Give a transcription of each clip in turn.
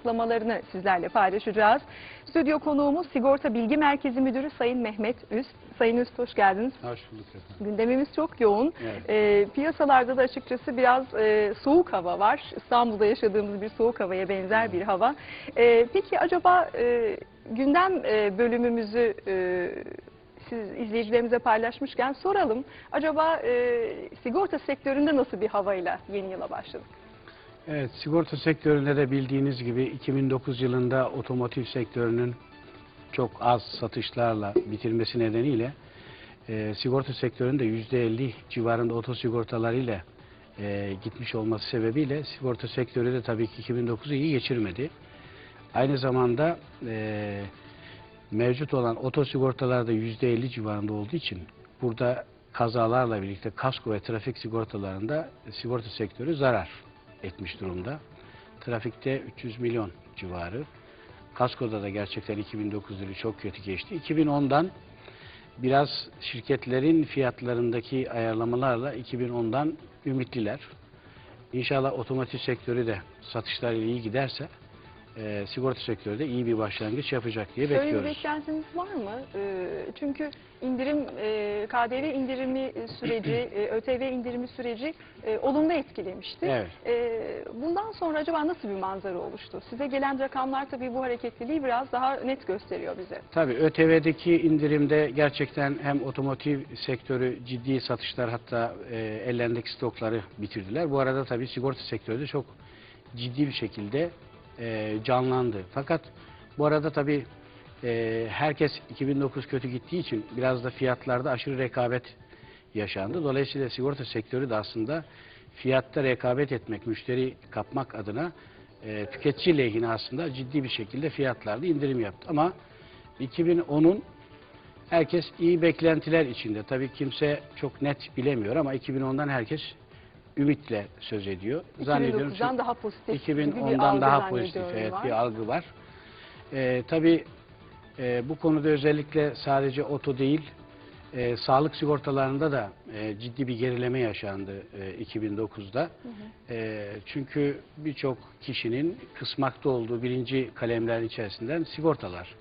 açıklamalarını sizlerle paylaşacağız. Stüdyo konuğumuz Sigorta Bilgi Merkezi Müdürü Sayın Mehmet Üst. Sayın Üst hoş geldiniz. Hoş bulduk efendim. Gündemimiz çok yoğun. Evet. Ee, piyasalarda da açıkçası biraz e, soğuk hava var. İstanbul'da yaşadığımız bir soğuk havaya benzer bir hava. Ee, peki acaba e, gündem e, bölümümüzü e, siz izleyicilerimize paylaşmışken soralım. Acaba e, sigorta sektöründe nasıl bir havayla yeni yıla başladık? Evet, sigorta sektöründe de bildiğiniz gibi 2009 yılında otomotiv sektörünün çok az satışlarla bitirmesi nedeniyle e, sigorta sektöründe %50 civarında otosigortalarıyla e, gitmiş olması sebebiyle sigorta sektörü de tabii ki 2009'u iyi geçirmedi. Aynı zamanda e, mevcut olan otosigortalar da %50 civarında olduğu için burada kazalarla birlikte kasko ve trafik sigortalarında sigorta sektörü zarar etmiş durumda. Trafikte 300 milyon civarı. Kaskoda da gerçekten 2009 yılı çok kötü geçti. 2010'dan biraz şirketlerin fiyatlarındaki ayarlamalarla 2010'dan ümitliler. İnşallah otomotiv sektörü de satışlarıyla iyi giderse e, sigorta sektörü de iyi bir başlangıç yapacak diye Şöyle bir bekliyoruz. beklentiniz var mı? Ee, çünkü indirim, e, KDV indirimi süreci, e, ÖTV indirimi süreci e, olumlu etkilemişti. Evet. E, bundan sonra acaba nasıl bir manzara oluştu? Size gelen rakamlar tabii bu hareketliliği biraz daha net gösteriyor bize. Tabii ÖTV'deki indirimde gerçekten hem otomotiv sektörü ciddi satışlar hatta e, ellerindeki stokları bitirdiler. Bu arada tabii sigorta sektörü de çok ciddi bir şekilde e, canlandı. Fakat bu arada tabii e, herkes 2009 kötü gittiği için biraz da fiyatlarda aşırı rekabet yaşandı. Dolayısıyla sigorta sektörü de aslında fiyatta rekabet etmek, müşteri kapmak adına e, tüketici lehine aslında ciddi bir şekilde fiyatlarda indirim yaptı. Ama 2010'un herkes iyi beklentiler içinde. Tabii kimse çok net bilemiyor ama 2010'dan herkes ümitle söz ediyor. 2009'dan daha pozitif gibi bir 2010'dan algı daha pozitif zannediyorum evet, var. bir algı var. Ee, tabii e, bu konuda özellikle sadece oto değil, e, sağlık sigortalarında da e, ciddi bir gerileme yaşandı e, 2009'da. E, çünkü birçok kişinin kısmakta olduğu birinci kalemlerin içerisinden sigortalar.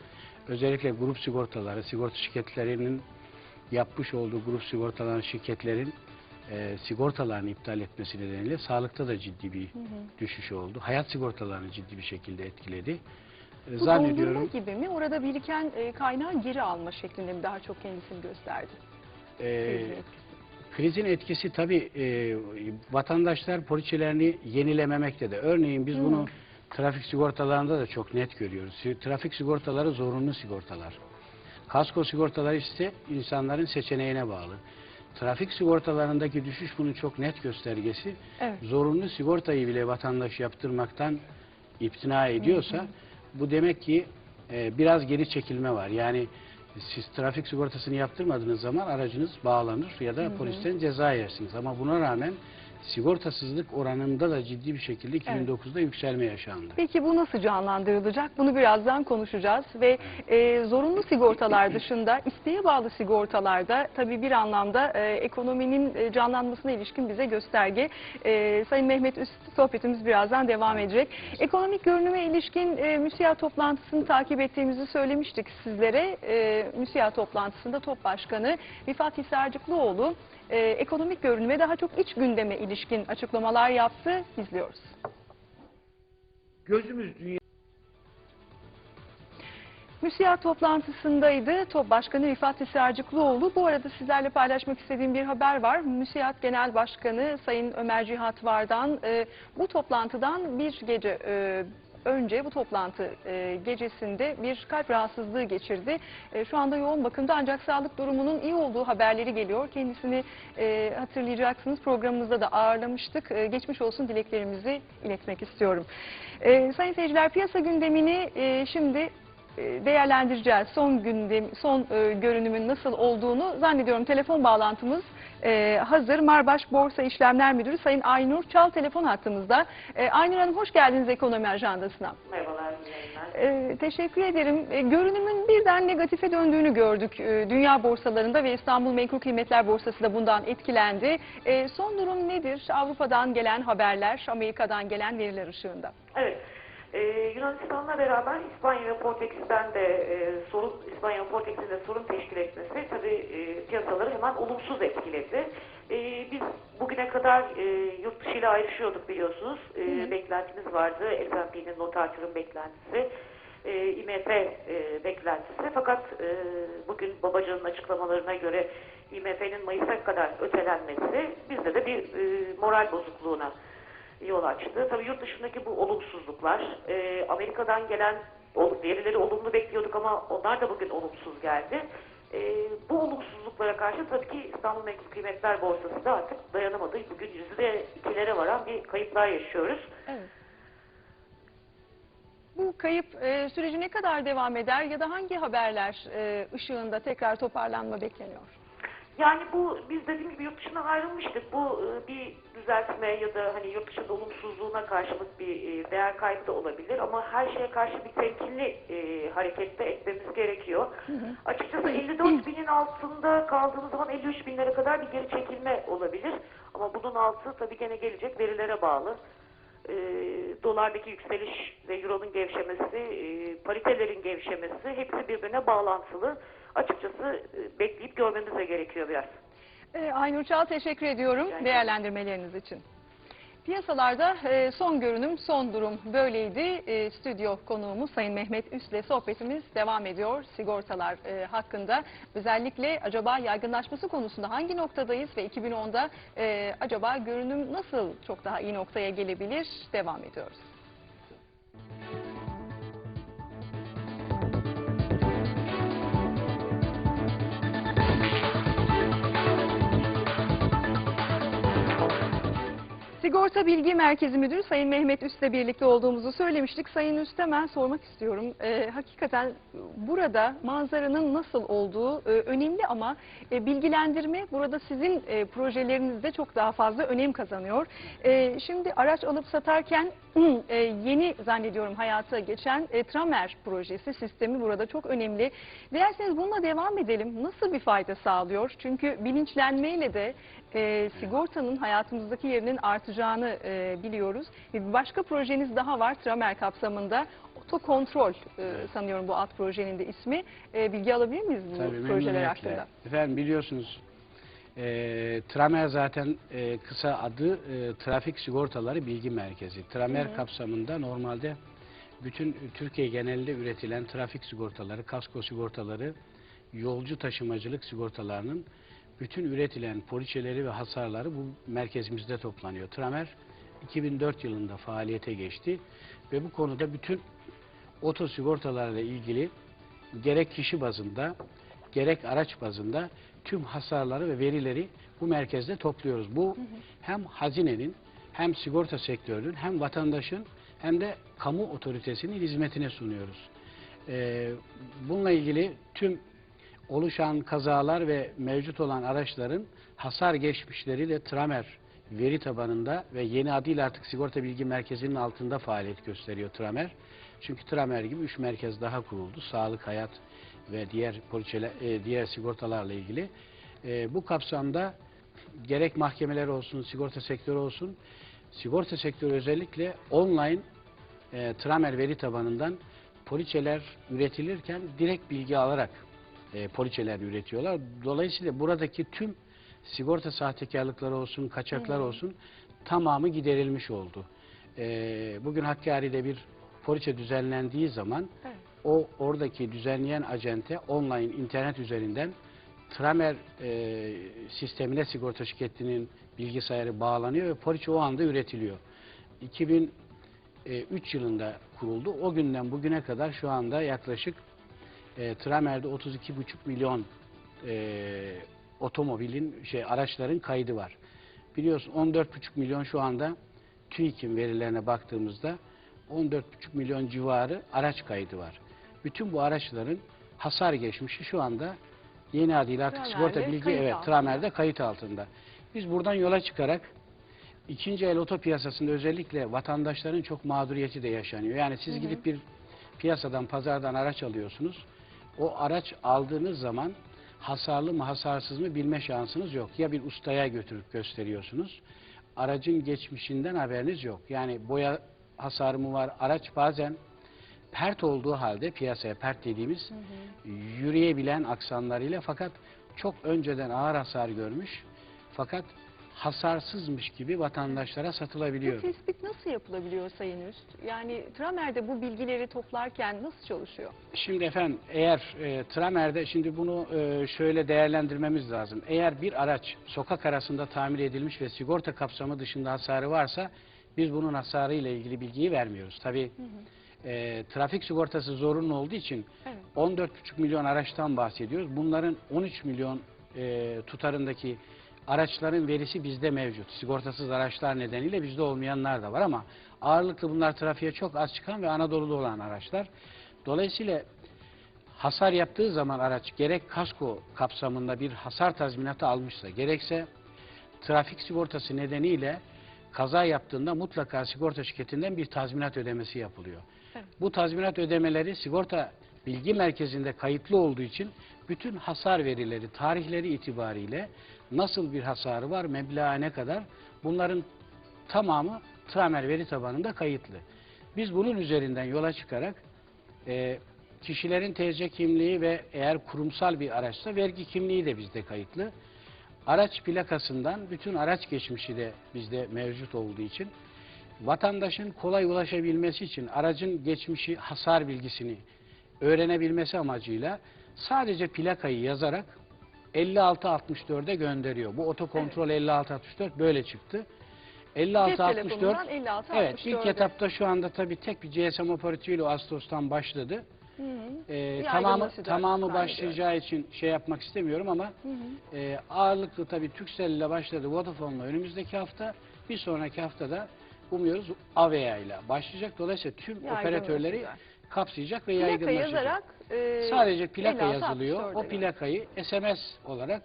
Özellikle grup sigortaları, sigorta şirketlerinin yapmış olduğu grup sigortaların şirketlerin e, sigortalarını iptal etmesi nedeniyle sağlıkta da ciddi bir düşüş oldu. Hayat sigortalarını ciddi bir şekilde etkiledi. E, Bu Zannediyorum gibi mi? Orada biriken e, kaynağı geri alma şeklinde mi daha çok kendisini gösterdi? e, Krizin etkisi. tabii e, vatandaşlar poliçelerini yenilememekte de. Örneğin biz bunu trafik sigortalarında da çok net görüyoruz. Trafik sigortaları zorunlu sigortalar. Kasko sigortaları ise insanların seçeneğine bağlı. Trafik sigortalarındaki düşüş bunun çok net göstergesi. Evet. Zorunlu sigortayı bile vatandaş yaptırmaktan iptina ediyorsa bu demek ki e, biraz geri çekilme var. Yani siz trafik sigortasını yaptırmadığınız zaman aracınız bağlanır ya da polisten ceza yersiniz. Ama buna rağmen sigortasızlık oranında da ciddi bir şekilde 2009'da yükselme yaşandı. Peki bu nasıl canlandırılacak? Bunu birazdan konuşacağız ve e, zorunlu sigortalar dışında isteğe bağlı sigortalarda tabii bir anlamda e, ekonominin e, canlanmasına ilişkin bize gösterge. E, Sayın Mehmet Üst sohbetimiz birazdan devam edecek. Ekonomik görünüme ilişkin e, müsiya toplantısını takip ettiğimizi söylemiştik sizlere. E, müsiya toplantısında TOP Başkanı Rifat Hisarcıklıoğlu e, ekonomik görünüme daha çok iç gündeme ilişkin açıklamalar yaptı. İzliyoruz. Gözümüz dünya Müsiyat toplantısındaydı. TOP Başkanı Rifat Hisarcıklıoğlu. Bu arada sizlerle paylaşmak istediğim bir haber var. Müsiyat Genel Başkanı Sayın Ömer Cihat Vardan e, bu toplantıdan bir gece e, önce bu toplantı e, gecesinde bir kalp rahatsızlığı geçirdi. E, şu anda yoğun bakımda ancak sağlık durumunun iyi olduğu haberleri geliyor. Kendisini e, hatırlayacaksınız programımızda da ağırlamıştık. E, geçmiş olsun dileklerimizi iletmek istiyorum. E, sayın seyirciler piyasa gündemini e, şimdi değerlendireceğiz. Son gündem, son e, görünümün nasıl olduğunu zannediyorum telefon bağlantımız e, hazır. Marbaş Borsa İşlemler Müdürü Sayın Aynur Çal telefon hattımızda. E, Aynur Hanım hoş geldiniz ekonomi ajandasına. Merhabalar. E, teşekkür ederim. E, görünümün birden negatife döndüğünü gördük. E, dünya borsalarında ve İstanbul Menkul Kıymetler Borsası da bundan etkilendi. E, son durum nedir? Avrupa'dan gelen haberler, Amerika'dan gelen veriler ışığında. Evet, Ee, Yunanistan'la beraber İspanya ve Portekiz'den de e, sorun, İspanya ve Portekiz'in de sorun teşkil etmesi tabii e, piyasaları hemen olumsuz etkiledi. E, biz bugüne kadar e, yurt dışı ile ayrışıyorduk biliyorsunuz. E, beklentimiz vardı. S&P'nin not artırım beklentisi. E, IMF e, beklentisi. Fakat e, bugün Babacan'ın açıklamalarına göre IMF'nin Mayıs'a kadar ötelenmesi bizde de bir e, moral bozukluğuna yol açtı. Tabii yurt dışındaki bu olumsuzluklar, e, Amerika'dan gelen verileri olumlu bekliyorduk ama onlar da bugün olumsuz geldi. E, bu olumsuzluklara karşı tabii ki İstanbul Menkul Kıymetler Borsası da artık dayanamadı. Bugün yüzde ikilere varan bir kayıplar yaşıyoruz. Evet. Bu kayıp e, süreci ne kadar devam eder ya da hangi haberler e, ışığında tekrar toparlanma bekleniyor? Yani bu biz dediğim gibi yurt dışına ayrılmıştık. Bu e, bir düzeltme ya da hani yurt dışı olumsuzluğuna karşılık bir e, değer kaybı da olabilir ama her şeye karşı bir temkinli e, harekette etmemiz gerekiyor. Açıkçası 54 binin altında kaldığımız zaman 53 binlere kadar bir geri çekilme olabilir. Ama bunun altı tabii gene gelecek verilere bağlı. E, dolardaki yükseliş ve euronun gevşemesi, e, paritelerin gevşemesi hepsi birbirine bağlantılı. Açıkçası e, bekleyip görmemiz de gerekiyor biraz. E, Aynur Çağ teşekkür ediyorum ederim. değerlendirmeleriniz için. Piyasalarda e, son görünüm, son durum böyleydi. E, Stüdyo konuğumuz Sayın Mehmet Üs'le sohbetimiz devam ediyor. Sigortalar e, hakkında özellikle acaba yaygınlaşması konusunda hangi noktadayız ve 2010'da e, acaba görünüm nasıl çok daha iyi noktaya gelebilir devam ediyoruz. Sigorta Bilgi Merkezi Müdürü Sayın Mehmet Üst'le birlikte olduğumuzu söylemiştik. Sayın Üst hemen sormak istiyorum. Ee, hakikaten burada manzaranın nasıl olduğu e, önemli ama e, bilgilendirme burada sizin e, projelerinizde çok daha fazla önem kazanıyor. E, şimdi araç alıp satarken e, yeni zannediyorum hayata geçen e, Tramer projesi sistemi burada çok önemli. Dilerseniz bununla devam edelim. Nasıl bir fayda sağlıyor? Çünkü bilinçlenmeyle de e, sigortanın hayatımızdaki yerinin artacağını e, biliyoruz. Ve bir başka projeniz daha var Tramer kapsamında. Otokontrol e, sanıyorum bu alt projenin de ismi. E, bilgi alabilir miyiz bu Tabii projeler hakkında? Efendim biliyorsunuz e, Tramer zaten e, kısa adı e, Trafik Sigortaları Bilgi Merkezi. Tramer kapsamında normalde bütün Türkiye genelinde üretilen trafik sigortaları, kasko sigortaları, yolcu taşımacılık sigortalarının bütün üretilen poliçeleri ve hasarları bu merkezimizde toplanıyor. Tramer 2004 yılında faaliyete geçti ve bu konuda bütün oto sigortalarla ilgili gerek kişi bazında gerek araç bazında tüm hasarları ve verileri bu merkezde topluyoruz. Bu hem hazinenin hem sigorta sektörünün hem vatandaşın hem de kamu otoritesinin hizmetine sunuyoruz. Ee, bununla ilgili tüm oluşan kazalar ve mevcut olan araçların hasar geçmişleriyle Tramer veri tabanında ve yeni adıyla artık Sigorta Bilgi Merkezi'nin altında faaliyet gösteriyor Tramer. Çünkü Tramer gibi üç merkez daha kuruldu. Sağlık, hayat ve diğer poliçeler, e, diğer sigortalarla ilgili. E, bu kapsamda gerek mahkemeler olsun, sigorta sektörü olsun, sigorta sektörü özellikle online e, Tramer veri tabanından poliçeler üretilirken direkt bilgi alarak e, poliçeler üretiyorlar. Dolayısıyla buradaki tüm sigorta sahtekarlıkları olsun, kaçaklar olsun tamamı giderilmiş oldu. E, bugün Hakkari'de bir poliçe düzenlendiği zaman Evet. o oradaki düzenleyen acente online internet üzerinden Tramer e, sistemine sigorta şirketinin bilgisayarı bağlanıyor ve poliçe o anda üretiliyor. 2003 yılında kuruldu. O günden bugüne kadar şu anda yaklaşık e, Tramer'de 32,5 milyon e, otomobilin şey araçların kaydı var. Biliyorsun 14,5 milyon şu anda TÜİK'in verilerine baktığımızda 14,5 milyon civarı araç kaydı var. Bütün bu araçların hasar geçmişi şu anda yeni adıyla artık Tramer'de sigorta bilgi evet altında. Tramer'de kayıt altında. Biz buradan yola çıkarak ikinci el oto piyasasında özellikle vatandaşların çok mağduriyeti de yaşanıyor. Yani siz gidip bir piyasadan, pazardan araç alıyorsunuz. O araç aldığınız zaman hasarlı mı hasarsız mı bilme şansınız yok. Ya bir ustaya götürüp gösteriyorsunuz. Aracın geçmişinden haberiniz yok. Yani boya hasarı mı var? Araç bazen pert olduğu halde piyasaya pert dediğimiz yürüyebilen aksanlarıyla fakat çok önceden ağır hasar görmüş fakat hasarsızmış gibi vatandaşlara Bu satılabiliyor. tespit nasıl yapılabiliyor Sayın Üst? Yani Tramer'de bu bilgileri toplarken nasıl çalışıyor? Şimdi efendim eğer e, Tramer'de şimdi bunu e, şöyle değerlendirmemiz lazım. Eğer bir araç sokak arasında tamir edilmiş ve sigorta kapsamı dışında hasarı varsa biz bunun hasarı ile ilgili bilgiyi vermiyoruz. Tabii e, trafik sigortası zorunlu olduğu için Evet. 14,5 milyon araçtan bahsediyoruz. Bunların 13 milyon e, tutarındaki araçların verisi bizde mevcut. Sigortasız araçlar nedeniyle bizde olmayanlar da var ama ağırlıklı bunlar trafiğe çok az çıkan ve Anadolu'da olan araçlar. Dolayısıyla hasar yaptığı zaman araç gerek kasko kapsamında bir hasar tazminatı almışsa gerekse trafik sigortası nedeniyle kaza yaptığında mutlaka sigorta şirketinden bir tazminat ödemesi yapılıyor. Evet. Bu tazminat ödemeleri sigorta bilgi merkezinde kayıtlı olduğu için bütün hasar verileri, tarihleri itibariyle nasıl bir hasarı var, meblağa ne kadar bunların tamamı Tramer veri tabanında kayıtlı. Biz bunun üzerinden yola çıkarak e, kişilerin TC kimliği ve eğer kurumsal bir araçsa vergi kimliği de bizde kayıtlı. Araç plakasından bütün araç geçmişi de bizde mevcut olduğu için vatandaşın kolay ulaşabilmesi için aracın geçmişi hasar bilgisini öğrenebilmesi amacıyla sadece plakayı yazarak 5664'e gönderiyor. Bu otokontrol 5664 böyle çıktı. Cep 5664 telefonundan 56 Evet ilk etapta şu anda tabii tek bir GSM operatörüyle Ağustos'tan başladı. Hı hı. Ee, tamamı tamamı başlayacağı için şey yapmak istemiyorum ama Hı hı. e, ağırlıklı tabii Turkcell ile başladı Vodafone'la önümüzdeki hafta bir sonraki haftada umuyoruz Avea ile başlayacak. Dolayısıyla tüm operatörleri. Kapsayacak ve Plaka yaygınlaşacak. yazarak e, Sadece plaka 56 yazılıyor. 64'e O plakayı SMS olarak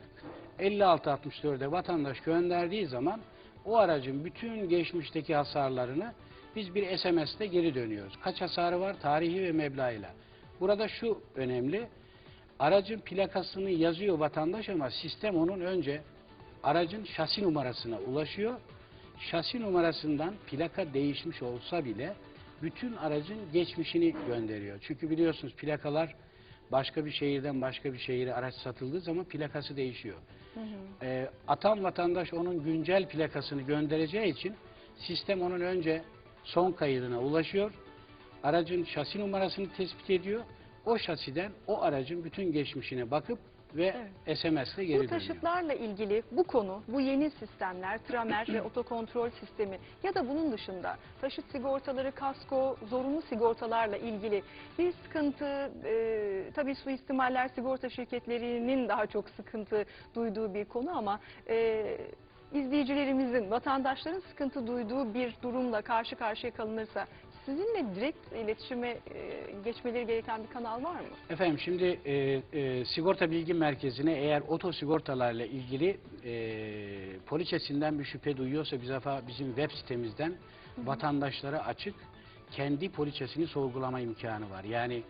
5664'e vatandaş gönderdiği zaman o aracın bütün geçmişteki hasarlarını biz bir SMS'te geri dönüyoruz. Kaç hasarı var? Tarihi ve meblağıyla. Burada şu önemli. Aracın plakasını yazıyor vatandaş ama sistem onun önce aracın şasi numarasına ulaşıyor. Şasi numarasından plaka değişmiş olsa bile bütün aracın geçmişini gönderiyor. Çünkü biliyorsunuz plakalar başka bir şehirden başka bir şehire araç satıldığı zaman plakası değişiyor. Ee, atan vatandaş onun güncel plakasını göndereceği için sistem onun önce son kaydına ulaşıyor. Aracın şasi numarasını tespit ediyor. O şasiden o aracın bütün geçmişine bakıp ve SMS ile geri Bu dönüyor. taşıtlarla ilgili bu konu, bu yeni sistemler, tramer ve otokontrol sistemi ya da bunun dışında taşıt sigortaları, kasko, zorunlu sigortalarla ilgili bir sıkıntı, e, tabii suistimaller sigorta şirketlerinin daha çok sıkıntı duyduğu bir konu ama e, izleyicilerimizin, vatandaşların sıkıntı duyduğu bir durumla karşı karşıya kalınırsa sizinle direkt iletişime e, geçmeleri gereken bir kanal var mı? Efendim şimdi e, e, sigorta bilgi merkezine eğer oto sigortalarla ilgili e, poliçesinden bir şüphe duyuyorsa bir defa bizim web sitemizden vatandaşlara açık kendi poliçesini sorgulama imkanı var. Yani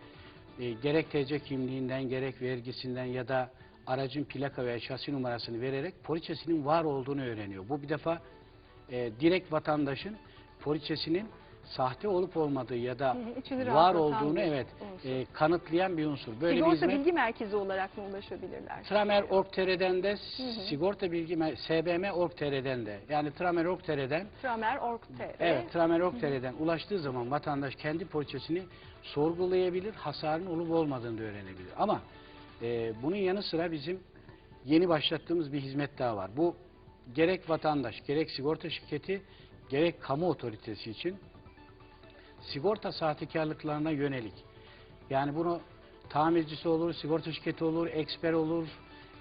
e, gerek TC kimliğinden gerek vergisinden ya da aracın plaka veya şasi numarasını vererek poliçesinin var olduğunu öğreniyor. Bu bir defa e, direkt vatandaşın poliçesinin sahte olup olmadığı ya da Hı hı, var olduğunu bir evet unsur. e, kanıtlayan bir unsur. Böyle bir Sigorta hizmet bilgi merkezi olarak mı ulaşabilirler? Tramer Org.tr'den de sigorta bilgi mer- SBM Org.tr'den de yani Tramer Org.tr'den Tramer.org.tr evet Tramer Org.tr'den ulaştığı zaman vatandaş kendi poliçesini sorgulayabilir, hasarın olup olmadığını da öğrenebilir. Ama e, bunun yanı sıra bizim yeni başlattığımız bir hizmet daha var. Bu gerek vatandaş, gerek sigorta şirketi, gerek kamu otoritesi için sigorta sahtekarlıklarına yönelik. Yani bunu tamircisi olur, sigorta şirketi olur, eksper olur,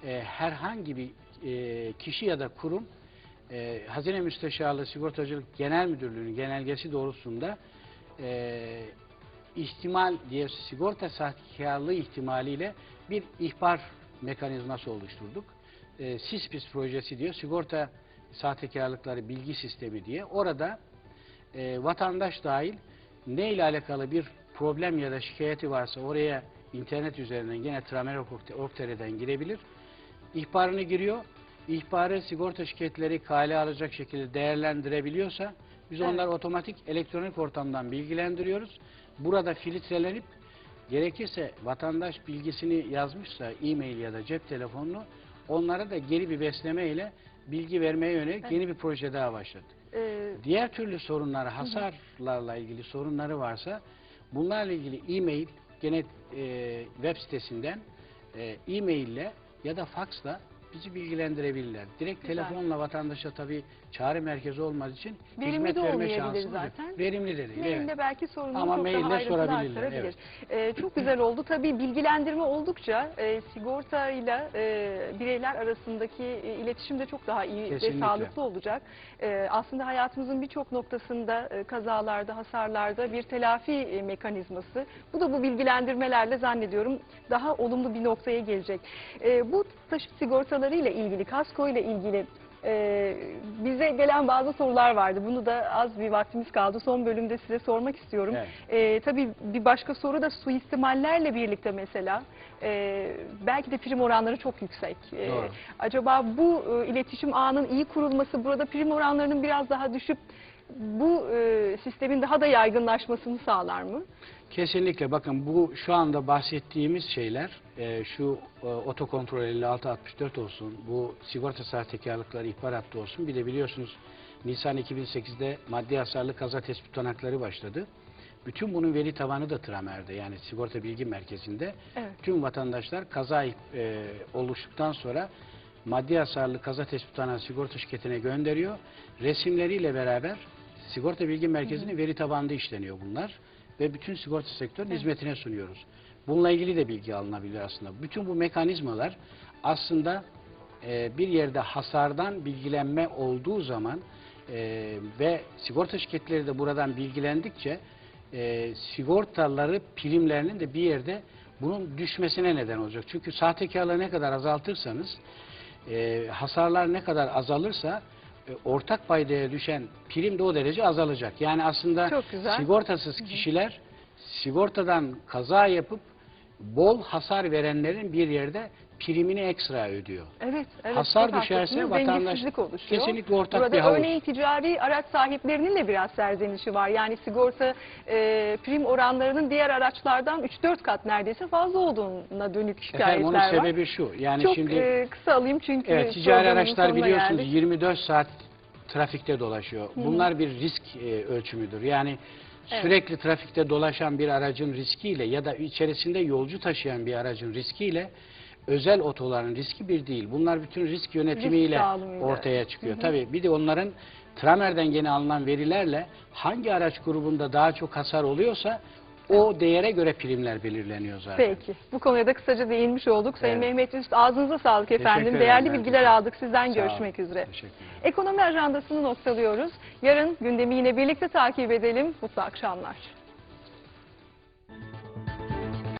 e, herhangi bir e, kişi ya da kurum e, Hazine Müsteşarlığı Sigortacılık Genel Müdürlüğü'nün genelgesi doğrusunda e, ihtimal diye sigorta sahtekarlığı ihtimaliyle bir ihbar mekanizması oluşturduk. E, SISPIS projesi diyor, sigorta sahtekarlıkları bilgi sistemi diye. Orada e, vatandaş dahil ne ile alakalı bir problem ya da şikayeti varsa oraya internet üzerinden gene Tramer.org.tr'den girebilir. İhbarını giriyor. İhbarı sigorta şirketleri kale alacak şekilde değerlendirebiliyorsa Biz Evet. onları otomatik elektronik ortamdan bilgilendiriyoruz. Burada filtrelenip gerekirse vatandaş bilgisini yazmışsa e-mail ya da cep telefonunu onlara da geri bir besleme ile bilgi vermeye yönelik Evet. yeni bir proje daha başladı. Ee, Diğer türlü sorunları, hasarlarla ilgili sorunları varsa bunlarla ilgili e-mail gene e, web sitesinden e, e-mail ile ya da faksla bizi bilgilendirebilirler. Direkt Güzel. telefonla vatandaşa tabii çağrı merkezi olmaz için Verimli hizmet de verme olmayabilir şansımız yok. zaten. Verimli de değil. evet. Mailde belki sorunu Ama çok maille daha ayrıntılı sorabilirler, aktarabilir. evet. Ee, çok güzel oldu. Tabii bilgilendirme oldukça e, sigortayla e, bireyler arasındaki e, iletişim de çok daha iyi ve Kesinlikle. sağlıklı olacak. E, aslında hayatımızın birçok noktasında e, kazalarda, hasarlarda bir telafi e, mekanizması. Bu da bu bilgilendirmelerle zannediyorum daha olumlu bir noktaya gelecek. E, bu taşıt sigortaları ile ilgili, kasko ile ilgili ee, bize gelen bazı sorular vardı. Bunu da az bir vaktimiz kaldı. Son bölümde size sormak istiyorum. Evet. Ee, tabii bir başka soru da suistimallerle birlikte mesela e, belki de prim oranları çok yüksek. Doğru. acaba bu e, iletişim ağının iyi kurulması burada prim oranlarının biraz daha düşüp bu e, sistemin daha da yaygınlaşmasını sağlar mı? Kesinlikle bakın bu şu anda bahsettiğimiz şeyler e, şu e, otokontrol 5664 olsun bu sigorta sahtekarlıkları ihbar hattı olsun bir de biliyorsunuz Nisan 2008'de maddi hasarlı kaza tespit tutanakları başladı. Bütün bunun veri tabanı da Tramer'de yani sigorta bilgi merkezinde. Evet. Tüm vatandaşlar kaza e, oluştuktan sonra maddi hasarlı kaza tespit tutanağı sigorta şirketine gönderiyor. Resimleriyle beraber sigorta bilgi merkezinin veri tabanında işleniyor bunlar ve bütün sigorta sektörünün hizmetine sunuyoruz. Bununla ilgili de bilgi alınabilir aslında. Bütün bu mekanizmalar aslında e, bir yerde hasardan bilgilenme olduğu zaman e, ve sigorta şirketleri de buradan bilgilendikçe e, sigortaları primlerinin de bir yerde bunun düşmesine neden olacak. Çünkü sahtekarlığı ne kadar azaltırsanız e, hasarlar ne kadar azalırsa ortak paydaya düşen prim de o derece azalacak. Yani aslında sigortasız kişiler sigortadan kaza yapıp bol hasar verenlerin bir yerde primini ekstra ödüyor. Evet, evet. Hasar çok düşerse haklısınız. vatandaş- Dengesizlik oluşuyor. Kesinlikle ortak Burada bir havuz. örneğin ticari araç sahiplerinin de biraz serzenişi var. Yani sigorta e, prim oranlarının diğer araçlardan 3-4 kat neredeyse fazla olduğuna dönük şikayetler Efendim onun var. sebebi şu. Yani Çok şimdi e, kısa alayım çünkü Evet, ticari programın araçlar sonuna biliyorsunuz geldik. 24 saat trafikte dolaşıyor. Bunlar bir risk e, ölçümüdür. Yani Evet. sürekli trafikte dolaşan bir aracın riskiyle ya da içerisinde yolcu taşıyan bir aracın riskiyle özel otoların riski bir değil. Bunlar bütün risk yönetimiyle dağılımıyla. ortaya çıkıyor. Tabii bir de onların Tramer'den gene alınan verilerle hangi araç grubunda daha çok hasar oluyorsa o değere göre primler belirleniyor zaten. Peki. Bu konuya da kısaca değinmiş olduk. Sayın Evet. Mehmet Üst ağzınıza sağlık efendim. Teşekkür Değerli bilgiler aldık. Sizden Sağ olun. görüşmek üzere. Teşekkür ederim. Ekonomi ajandasını noktalıyoruz. Yarın gündemi yine birlikte takip edelim. Mutlu akşamlar.